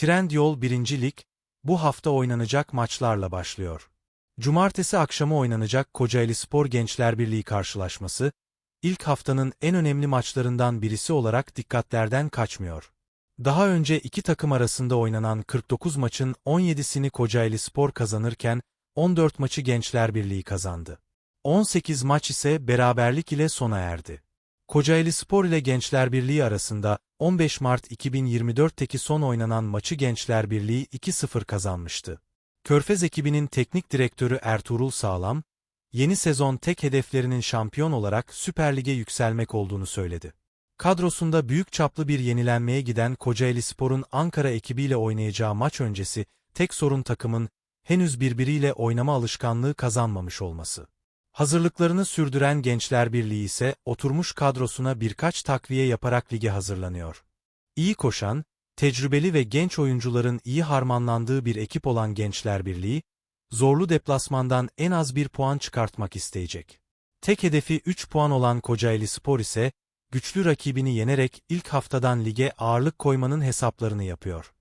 Trendyol 1. Lig, bu hafta oynanacak maçlarla başlıyor. Cumartesi akşamı oynanacak Kocaeli Spor Gençler Birliği karşılaşması, ilk haftanın en önemli maçlarından birisi olarak dikkatlerden kaçmıyor. Daha önce iki takım arasında oynanan 49 maçın 17'sini Kocaeli Spor kazanırken, 14 maçı Gençler Birliği kazandı. 18 maç ise beraberlik ile sona erdi. Kocaeli Spor ile Gençler Birliği arasında 15 Mart 2024'teki son oynanan maçı Gençler Birliği 2-0 kazanmıştı. Körfez ekibinin teknik direktörü Ertuğrul Sağlam, yeni sezon tek hedeflerinin şampiyon olarak Süper Lig'e yükselmek olduğunu söyledi. Kadrosunda büyük çaplı bir yenilenmeye giden Kocaeli Spor'un Ankara ekibiyle oynayacağı maç öncesi, tek sorun takımın henüz birbiriyle oynama alışkanlığı kazanmamış olması. Hazırlıklarını sürdüren Gençler Birliği ise oturmuş kadrosuna birkaç takviye yaparak lige hazırlanıyor. İyi koşan, tecrübeli ve genç oyuncuların iyi harmanlandığı bir ekip olan Gençler Birliği, zorlu deplasmandan en az bir puan çıkartmak isteyecek. Tek hedefi 3 puan olan Kocaeli Spor ise, güçlü rakibini yenerek ilk haftadan lige ağırlık koymanın hesaplarını yapıyor.